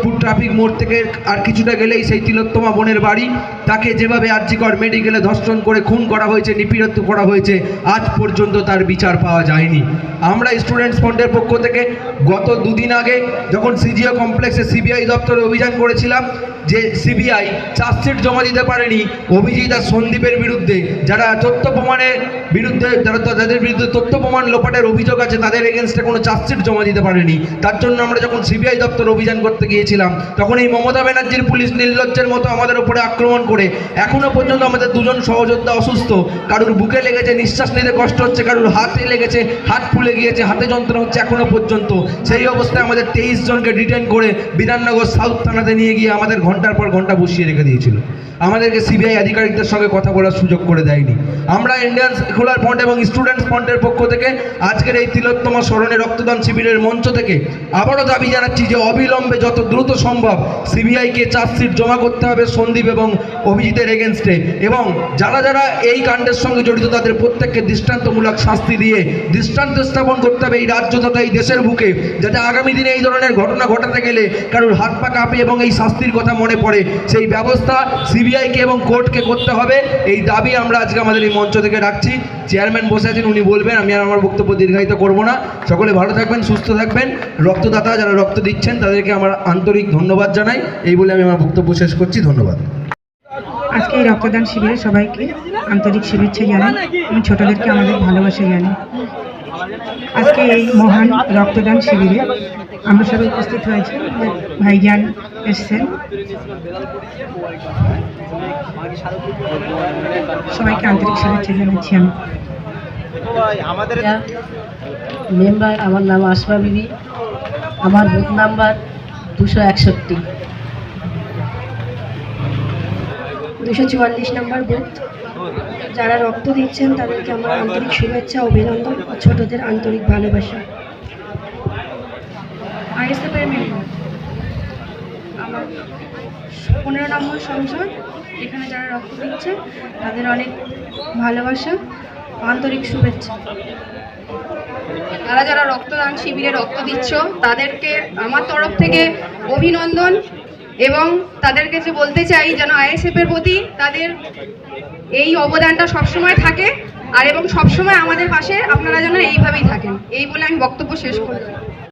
Foot traffic মোড় থেকে আর কিছুটা গেলেই সেই তিলোত্তমা বোনের বাড়ি। তাকে যেভাবে আর্যিকর মেডিকেলে ধর্ষণ করে খুন করা হয়েছে, নিপীড়িত করা হয়েছে, আজ পর্যন্ত তার বিচার পাওয়া যায়নি। আমরা স্টুডেন্টস ফ্রন্টের পক্ষ থেকে গত দুদিন আগে যখন সিজিও কমপ্লেক্সে সিবিআই দপ্তরে অভিযান করেছিলাম যে সিবিআই চার্জশিট জমা দিতে পারেনি, অভিজিৎ আর সন্দীপের বিরুদ্ধে, যারা তথ্য প্রমাণের বিরুদ্ধে, যারা যাদের বিরুদ্ধে তথ্য প্রমাণ লোপাটের অভিযোগ আছে, তাদের এগেনস্টে কোনো চার্জশিট জমা দিতে পারেনি। তার জন্য আমরা যখন সিবিআই দপ্তর অভিযান করতে গিয়েছিলাম, তখন এই মমতা ব্যানার্জির পুলিশ নির্লজ্জের মতো আমাদের উপরে আক্রমণ করে এখনও পর্যন্ত আমাদের দুজন সহযোদ্ধা অসুস্থ, কারুর বুকে লেগেছে, নিঃশ্বাস নিতে কষ্ট হচ্ছে, কারুর হাতে লেগেছে, হাত ফুলে গিয়েছে, হাতে যন্ত্রণা হচ্ছে এখনও পর্যন্ত। সেই অবস্থায় আমাদের তেইশ জনকে ডিটেন করে বিধাননগর সাউথ থানাতে নিয়ে গিয়ে আমাদের ঘণ্টার পর ঘণ্টা বসিয়ে রেখে দিয়েছিল। আমাদেরকে সিবিআই আধিকারিকদের সঙ্গে কথা বলার সুযোগ করে দেয়নি। আমরা ইন্ডিয়ান সেকুলার ফ্রন্ট এবং স্টুডেন্টস ফ্রন্টের পক্ষ থেকে আজকের এই তিলোত্তমা স্মরণে রক্তদান শিবিরের মঞ্চ থেকে আবারও দাবি জানাচ্ছি যে অবিলম্বে যত দ্রুত সম্ভব সিবিআইকে চার্জশিট জমা করতে হবে সন্দীপ এবং অভিজিতের এগেনস্টে এবং যারা যারা এই কাণ্ডের সঙ্গে জড়িত তাদের প্রত্যেককে দৃষ্টান্তমূলক শাস্তি দিয়ে দৃষ্টান্ত স্থাপন করতে হবে এই রাজ্য তথা এই দেশের বুকে, যাতে আগামী দিনে এই ধরনের ঘটনা ঘটাতে গেলে কারোর হাত পা কাঁপে এবং এই শাস্তির কথা মনে পড়ে। সেই ব্যবস্থা সিবিআইকে এবং কোর্টকে করতে হবে। এই দাবি আমরা আজকে আমাদের এই মঞ্চ থেকে রাখছি। চেয়ারম্যান বসে আছেন, উনি বলবেন, আমি আর আমার বক্তব্য দীর্ঘায়িত করব না। সকলে ভালো থাকবেন, সুস্থ থাকবেন। রক্তদাতা যারা রক্ত দিচ্ছেন, তাদেরকে আমার আন্তরিক ধন্যবাদ জানাই। এই বলে আমি আমার বক্তব্য শেষ করছি। ধন্যবাদ। আজকে এই রক্তদান শিবিরে সবাইকে আন্তরিক শুভেচ্ছা জানাই। এবং ছোটদেরকে আমাদের ভালোবাসা জানাই। আজকে এই মহান রক্তদান শিবিরে আমরা সবাই উপস্থিত হয়েছি ভাইজান এসছেন। সবাইকে আন্তরিক শুভেচ্ছা জানাচ্ছি আমি। মেম্বার আমার নাম আসমা বিবি। আমার বুথ নাম্বার দুশো একষট্টি। দুশো চুয়াল্লিশ নম্বর বুথ যারা রক্ত দিচ্ছেন তাদেরকে আমার আন্তরিক শুভেচ্ছা অভিনন্দন ও ছোটদের আন্তরিক ভালোবাসা। আইএসএফের মেম্বার। আমার পনেরো নম্বর সংসদ এখানে যারা রক্ত দিচ্ছে তাদের অনেক ভালোবাসা আন্তরিক শুভেচ্ছা। তারা যারা রক্তদান শিবিরে রক্ত দিচ্ছ তাদেরকে আমার তরফ থেকে অভিনন্দন এবং তাদেরকে যে বলতে চাই যেন আইএসএফ এর প্রতি তাদের এই অবদানটা সবসময় থাকে। আর এবং সবসময় আমাদের পাশে আপনারা যেন এইভাবেই থাকেন। এই বলে আমি বক্তব্য শেষ করছি